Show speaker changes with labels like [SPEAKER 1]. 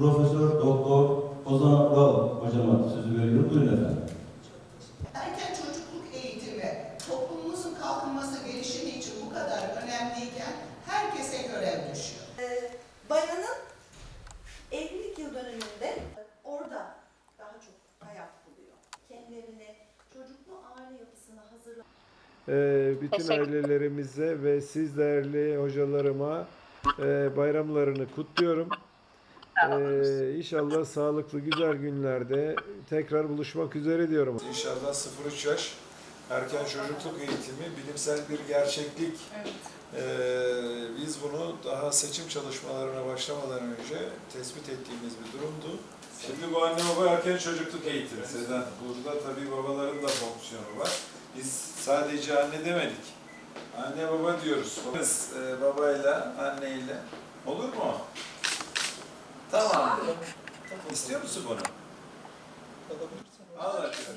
[SPEAKER 1] Profesör Doktor Ozan Ural hocama sözü veriyorum. Buyurun efendim.
[SPEAKER 2] Erken çocukluk eğitimi toplumumuzun kalkınması, gelişimi için bu kadar önemliyken herkese görev düşüyor.
[SPEAKER 3] Ee, bayanın evlilik yıl dönümünde orada daha çok hayat buluyor. Kendilerini çocuklu aile yapısına hazırlamak
[SPEAKER 4] Ee, bütün ailelerimize ve siz değerli hocalarıma e, bayramlarını kutluyorum. Ee, inşallah sağlıklı güzel günlerde tekrar buluşmak üzere diyorum.
[SPEAKER 5] İnşallah 0-3 yaş erken çocukluk eğitimi bilimsel bir gerçeklik. Ee, biz bunu daha seçim çalışmalarına başlamadan önce tespit ettiğimiz bir durumdu. Şimdi bu anne baba erken çocukluk eğitimi Sedan. Burada tabii babaların da fonksiyonu var. Biz sadece anne demedik. Anne baba diyoruz. Biz e, babayla, anneyle. Olur mu? İstiyor musun bunu? Al arkadaşlar.